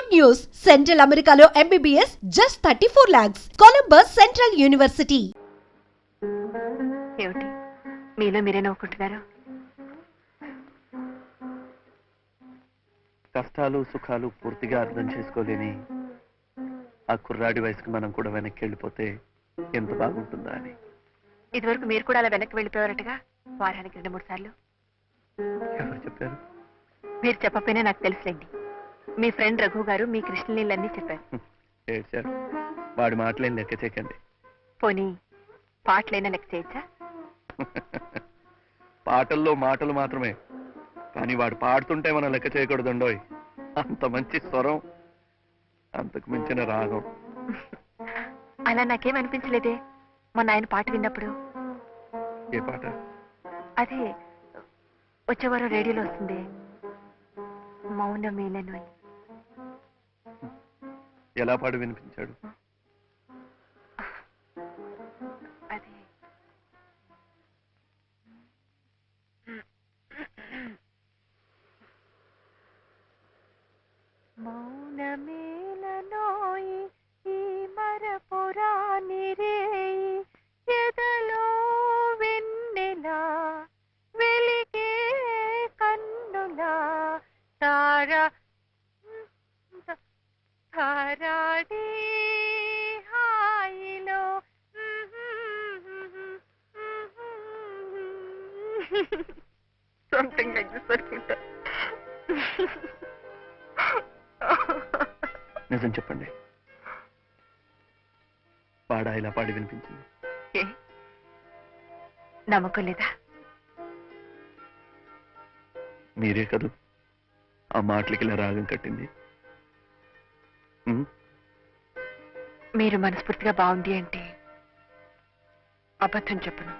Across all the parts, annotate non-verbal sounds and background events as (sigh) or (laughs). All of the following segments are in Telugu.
Good news! Central Americano MBBS just 34 lakhs. Columbus Central University. ఏమిటి? మీలో మీరే నవ్వుకుంటున్నారు? కష్టాలు సుఖాలు పూర్తిగా అర్థం చేసుకోలేని ఆ కుర్రాడి వయసుకి మనం కూడా వెనక్కి వెళ్ళిపోతే ఎంత బాగుంటుందా అని. ఇదివరకు మీరు కూడా అలా వెనక్కి వెళ్ళిపోయారటగా వారానికి రెండు మూడు సార్లు. ఎవరు చెప్పారు? మీరు చెప్పకపోయినా నాకు తెలుసులేండి. మీ ఫ్రెండ్ రఘు గారు మీ కృష్ణలీలన్నీ చెప్పారు. ఏడ్చారు వాడి మాటలేం లెక్క చేయకండి. పోనీ పాటలైనా లెక్క చేయొచ్చా? (laughs) పాటల్లో మాటలు మాత్రమే కానీ వాడు పాడుతుంటే మనం లెక్క చేయకూడదండోయ్. అంత మంచి స్వరం అంతకు మించిన రాగం. అలా నాకేం అనిపించలేదే మొన్న ఆయన పాట విన్నప్పుడు. ఏ పాట? అదే వచ్చేవారం రేడియోలో వస్తుంది. మౌనమేలను అని ఎలా పాడు వినిపించాడు? అదే. మౌనమేలనోయి ఈ మరపురాని హాయిలో. సంథింగ్ లైక్ దిస్ అనుకుంటా నిజం చెప్పండి. పాడా ఇలా పాడి వినిపించింది. ఏ? నమ్మకం లేదా? మీరే కదూ? ఆ మాటలకి ఇలా రాగం కట్టింది. మీరు మనస్ఫూర్తిగా బాగుంది అంటే అబద్ధం చెప్పను.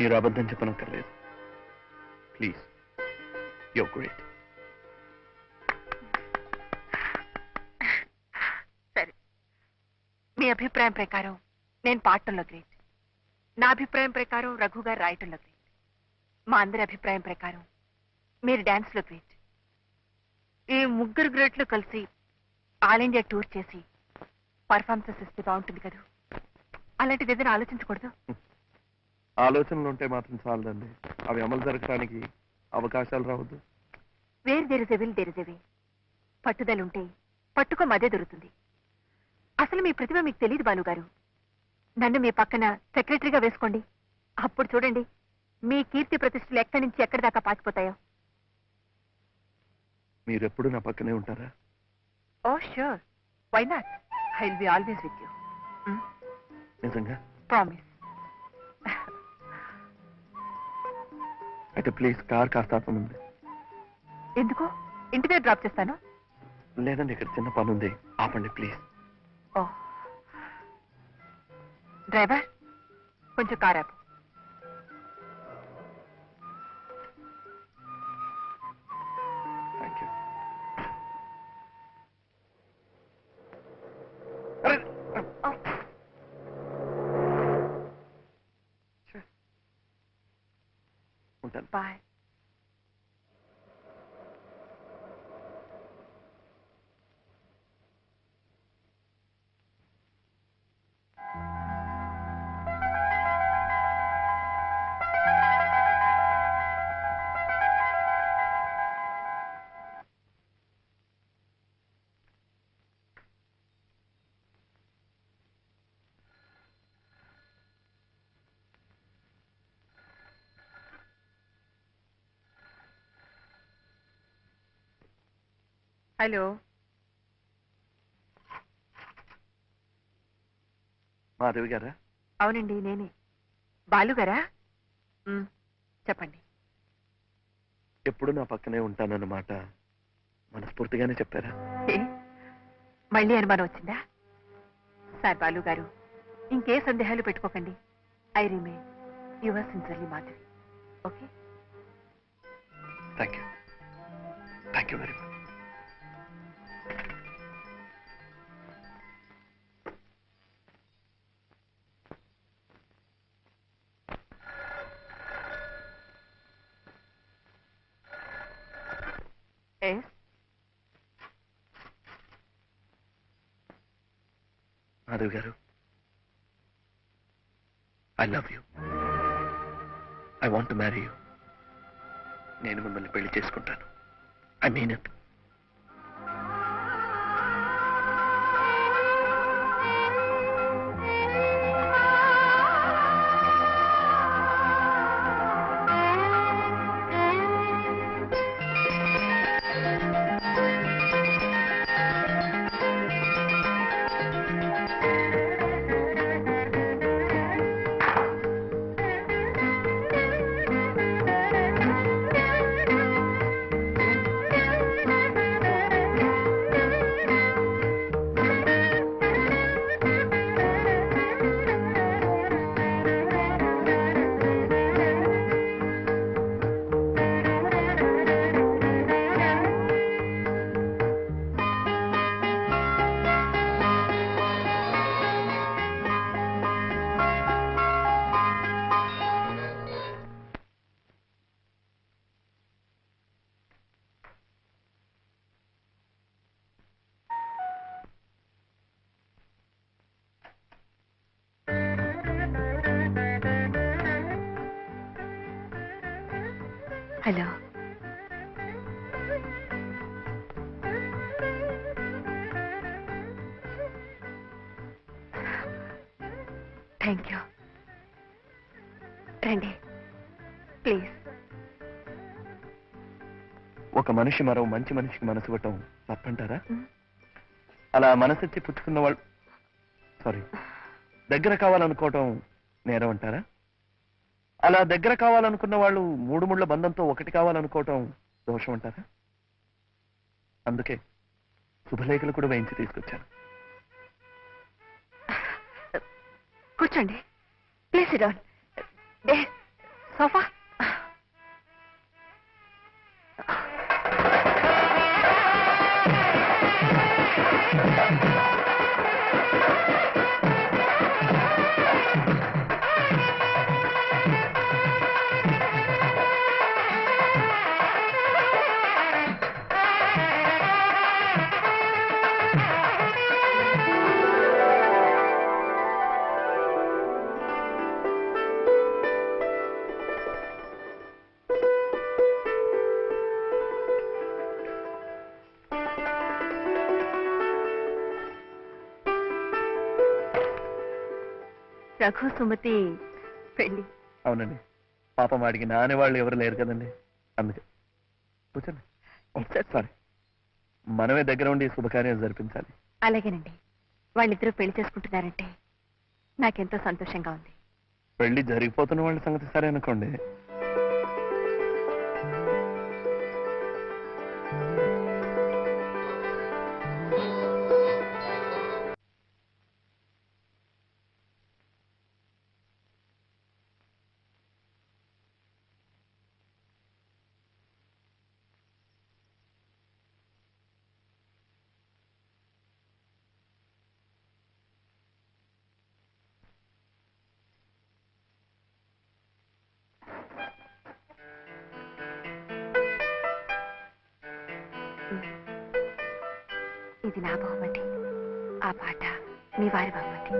మీరు అబద్ధం చెప్పనక్కర్లేదు. ప్లీజ్ యో గ్రేట్ సరే. మీ అభిప్రాయం ప్రకారం నేను పాడటంలో గ్రేట్. నా అభిప్రాయం ప్రకారం రఘు గారు రాయటంలో గ్రేట్. మా అందరి అభిప్రాయం ప్రకారం మీరు డాన్స్లో గ్రేట్ ఈ ముగ్గురు గ్రేట్లు కలిసి ఆల్ ఇండియా టూర్ చేసి పర్ఫార్మెన్సెస్ ఇస్తే బాగుంటుంది కదా. అలాంటిది ఏదైనా ఆలోచించకూడదు? ఆలోచనలు ఉంటే మాత్రం చాలదండి. అవి అమలు జరగడానికి అవకాశాలు రావద్దు. వేరు తెరిసెవిల్ తెరిసెవి పట్టుదలుంటే పట్టుకో అదే దొరుకుతుంది. అసలు మీ ప్రతిభ మీకు తెలియదు బాలుగారు నన్ను మీ పక్కన సెక్రటరీగా వేసుకోండి. అప్పుడు చూడండి మీ కీర్తి ప్రతిష్టలు ఎక్కడి నుంచి ఎక్కడి దాకా పాకిపోతాయో. మీరు ఎప్పుడు నా పక్కనే ఉంటారా? ఓ sure why not I will be always with you నిజంగా? ప్రామిస్ అయితే ప్లీజ్ కార్ కాస్త ఆపమంది ఎందుకు? ఇంటి దగ్గర డ్రాప్ చేస్తాను? లేదండి ఇక్కడ చిన్న పని ఉంది. ఆపండి ప్లీజ్. ఓ. డ్రైవర్ కొంచెం కార్ ఆపు. హలో. మాధవి గారా? అవునండి నేనే. బాలుగారా చెప్పండి. ఎప్పుడు నా పక్కనే ఉంటానన్నమాట. మనస్ఫూర్తిగానే చెప్పారా? ఏ? మళ్ళీ అనుమానం వచ్చిందా? సార్ బాలు గారు ఇంకే సందేహాలు పెట్టుకోకండి. I remain your sincerely Madhavi. Okay? Thank you thank you very much. Madhav గారు. I love you I want marry you నేను మిమ్మల్ని పెళ్ళి చేసుకుంటాను. I mean it hello. Thank you. రండి. ప్లీజ్. ఒక మనిషి మరో మంచి మనిషికి మనసు ఇవ్వటం తప్పంటారా? అలా మనసెచ్చి పుచ్చుకున్న వాళ్ళు సారీ దగ్గర కావాలనుకోవటం నేరం అంటారా? అలా దగ్గర కావాలనుకున్న వాళ్ళు మూడు ముళ్ళ బంధంతో ఒకటి కావాలనుకోవటం దోషం అంటారా? అందుకే శుభలేఖలు కూడా వేయించి తీసుకొచ్చాను. కూర్చోండి. Please sofa? రఘు సుమతి. పెళ్ళి. అవునండి. పాపం వాడికి నానే వాళ్ళు ఎవరు లేరు కదండి. అందుకే. కూర్చోండి. సారీ మనమే దగ్గర ఉండి శుభకార్యం జరిపించాలి. అలాగేనండి. వాళ్ళిద్దరూ పెళ్ళి చేసుకుంటున్నారంటే నాకెంతో సంతోషంగా ఉంది. పెళ్ళి జరిగిపోతున్న వాళ్ళ సంగతి సరే అనుకోండి. ఇది నా బహుమతి. ఆ పాట మీ వారి బహుమతి.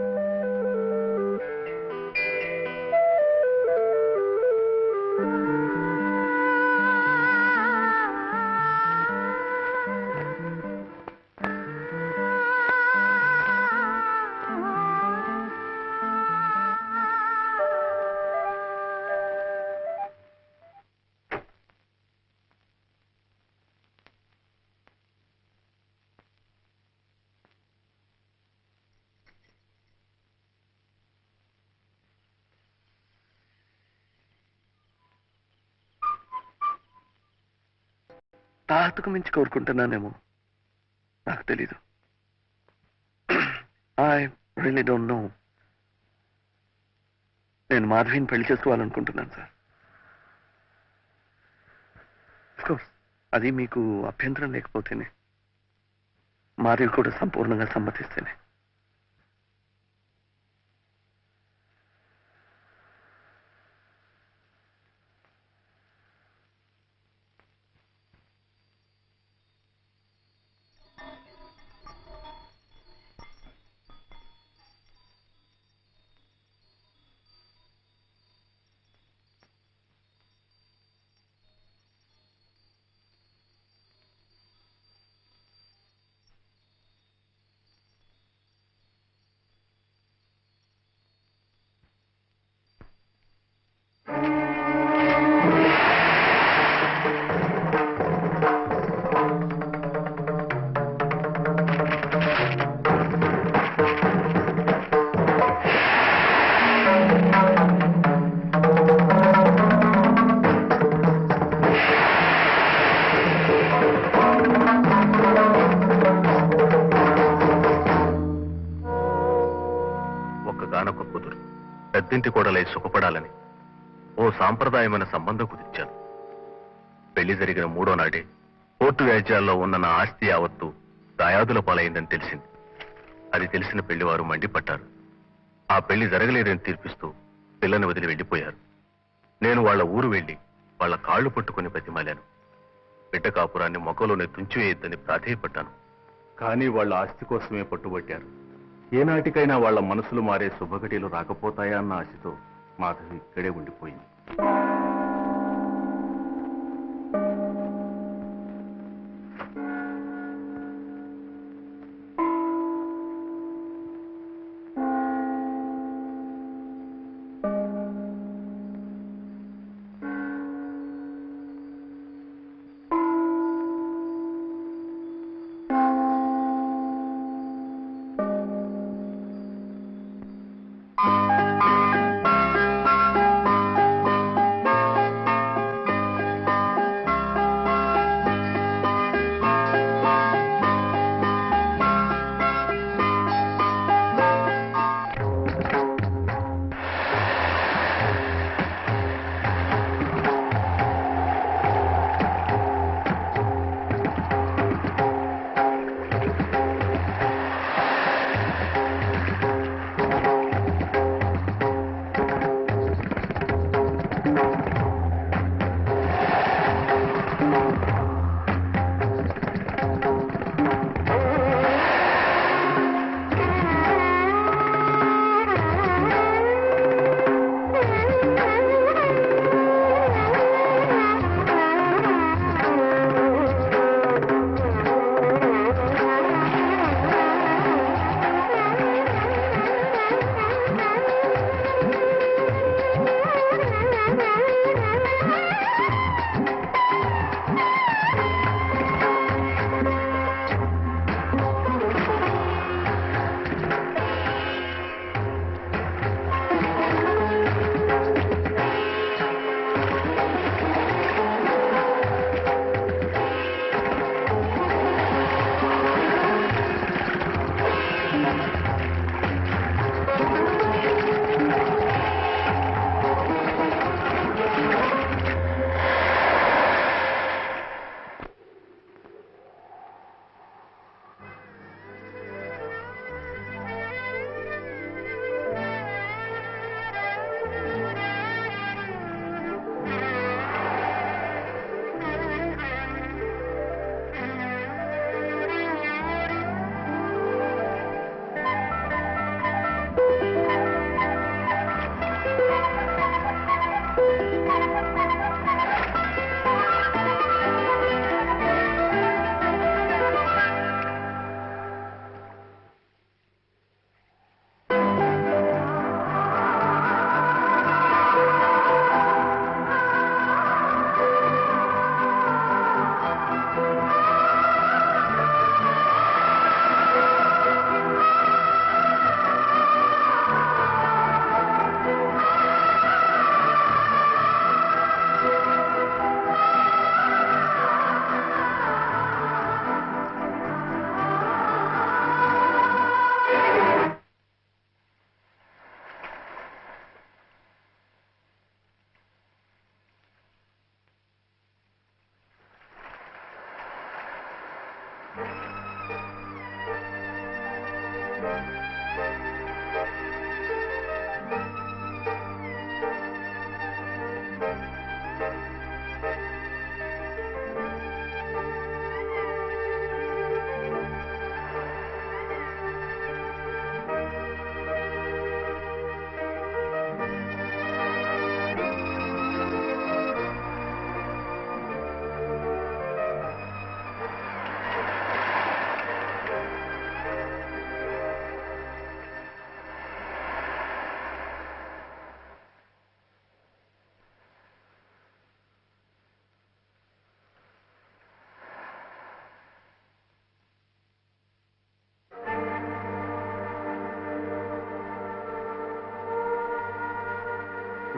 తాహతకు మించి కోరుకుంటున్నానేమో. నాకు తెలీదు. ఐ రియలీ డోంట్ నో నేను మాధవిని పెళ్ళి చేసుకోవాలనుకుంటున్నాను సార్. కోర్స్ అది మీకు అభ్యంతరం లేకపోతేనే మాధవి కూడా సంపూర్ణంగా సమ్మతిస్తేనే. అత్తింటి కోడలై సుఖపడాలని ఓ సాంప్రదాయమైన సంబంధం కుదిర్చాను. పెళ్ళి జరిగిన మూడో నాడే కోర్టు వ్యాజ్యాల్లో ఉన్న నా ఆస్తి యావత్తు దాయాదుల పాలైందని తెలిసింది. అది తెలిసిన పెళ్ళివారు మండిపడ్డారు. ఆ పెళ్ళి జరగలేదని తీర్పిస్తూ పిల్లని వదిలి వెళ్ళిపోయారు. నేను వాళ్ళ ఊరు వెళ్ళి వాళ్ళ కాళ్ళు పట్టుకుని బతిమాలాను. బిడ్డ కాపురాన్ని మొక్కలోనే తుంచివేయొద్దని ప్రాధేయపడ్డాను. కానీ వాళ్ళ ఆస్తి కోసమే పట్టుబట్టారు. ఏనాటికైనా వాళ్ళ మనసులు మారే శుభఘటీలు రాకపోతాయా అన్న ఆశతో మాధవి ఇక్కడే ఉండిపోయింది.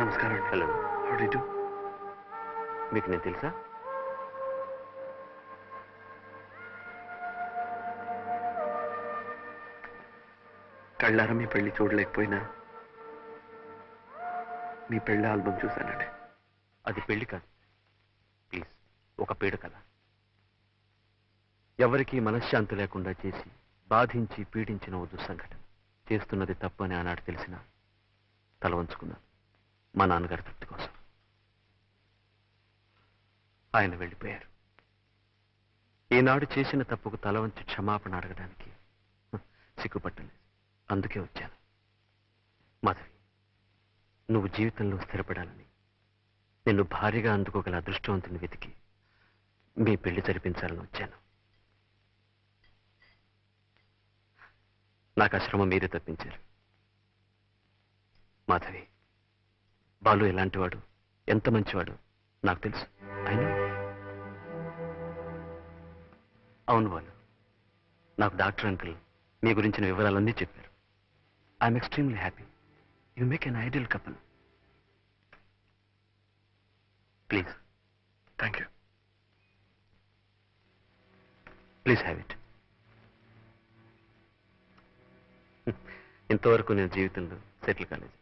నమస్కారం హలో మీకు నేను తెలుసా? కళ్ళారా మీ పెళ్ళి చూడలేకపోయినా? మీ పెళ్ళి ఆల్బమ్ చూశానండి. అది పెళ్ళి కాదు. ప్లీజ్ ఒక పీడ కథ. ఎవరికీ మనశ్శాంతి లేకుండా చేసి బాధించి పీడించిన ఓ దుస్సంఘటన. చేస్తున్నది తప్పు అని ఆనాడు తెలిసిన తల వంచుకున్నాను. మా నాన్నగారి తృప్తి కోసం. ఆయన వెళ్ళిపోయారు. ఈనాడు చేసిన తప్పుకు తల వంచి క్షమాపణ అడగడానికి సిగ్గుపట్టలేదు. అందుకే వచ్చాను. మాధవి నువ్వు జీవితంలో స్థిరపడాలని నిన్ను భారీగా అందుకోగల అదృష్టవంతుని వెతికి మీ పెళ్ళి జరిపించాలని వచ్చాను. నాకు ఆ శ్రమ మీరే తప్పించారు. మాధవి బాలు ఎలాంటివాడు? ఎంత మంచివాడు? నాకు తెలుసు. అయినా? అవును బాలు. నాకు డాక్టర్ అంకుల్ మీ గురించిన వివరాలన్నీ చెప్పారు. I'm extremely happy you make an ideal couple please thank you please have it ఇంతవరకు నేను జీవితంలో సెటిల్ కాలేదు.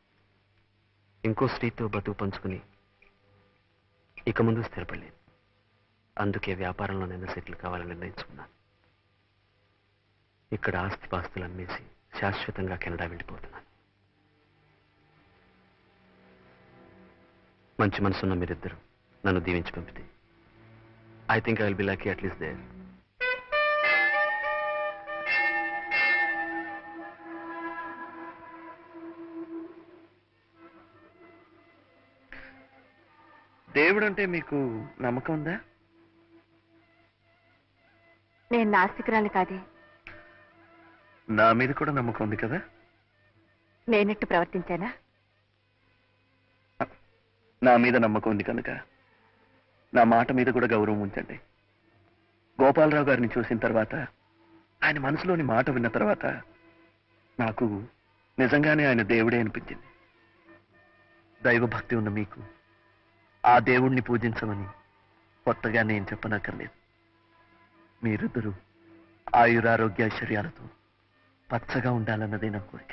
ఇంకో స్త్రీతో బతుకు పంచుకుని ఇక ముందు స్థిరపడలేదు. అందుకే వ్యాపారంలో నిన్న సెటిల్ కావాలని నిర్ణయించుకున్నాను. ఇక్కడ ఆస్తి పాస్తులు అమ్మేసి శాశ్వతంగా కెనడా వెళ్ళిపోతున్నాను. మంచి మనసున్న మీరిద్దరు నన్ను దీవించి పంపితే. I think I will be lucky at least there దేవుడు అంటే మీకు నమ్మకం ఉందా? నేను నాస్తికురాలు కాదే. నా మీద కూడా నమ్మకం ఉంది కదా? నేనెట్టు ప్రవర్తించానా? నా మీద నమ్మకం ఉంది కనుక నా మాట మీద కూడా గౌరవం ఉంచండి. గోపాలరావు గారిని చూసిన తర్వాత ఆయన మనసులోని మాట విన్న తర్వాత నాకు నిజంగానే ఆయన దేవుడే అనిపించింది. దైవ భక్తి ఉన్న మీకు. ఆ దేవుణ్ణి పూజించమని కొత్తగా నేను చెప్పనక్కర్లేదు. మీరిద్దరూ ఆయురారోగ్యైశ్వర్యాలతో పచ్చగా ఉండాలన్నదే నా కోరిక.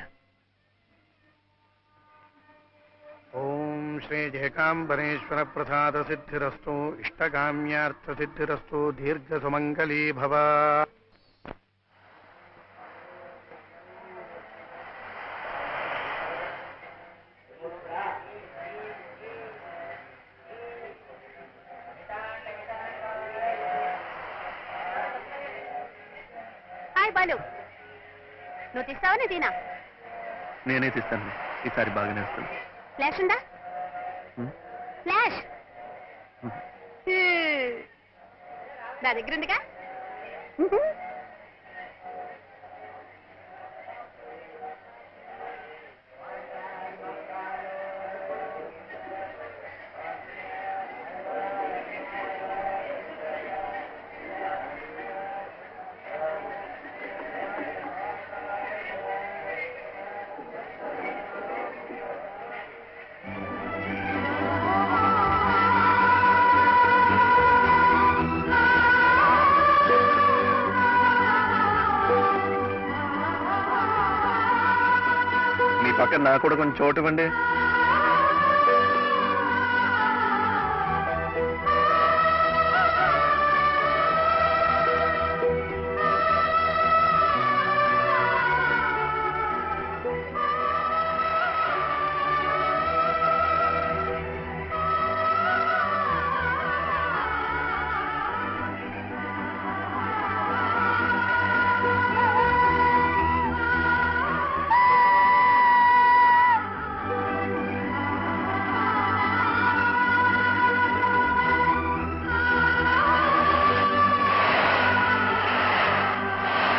ఓం శ్రీ జయకాంబరేశ్వర ప్రసాద సిద్ధిరస్తు ఇష్టకామ్యార్థ సిద్ధిరస్తు దీర్ఘ సుమంగళీ భవ హాయ్ బాలు నువ్వు తీస్తావా నేను తినా నేనే తీస్తాను. ఈసారి బాగానే వస్తాను ఫ్లాష్ ఉందా? ఫ్లాష్. నా దగ్గర ఉందిగా? నాకు కూడా కొంచెం చోటు ఇవ్వండి.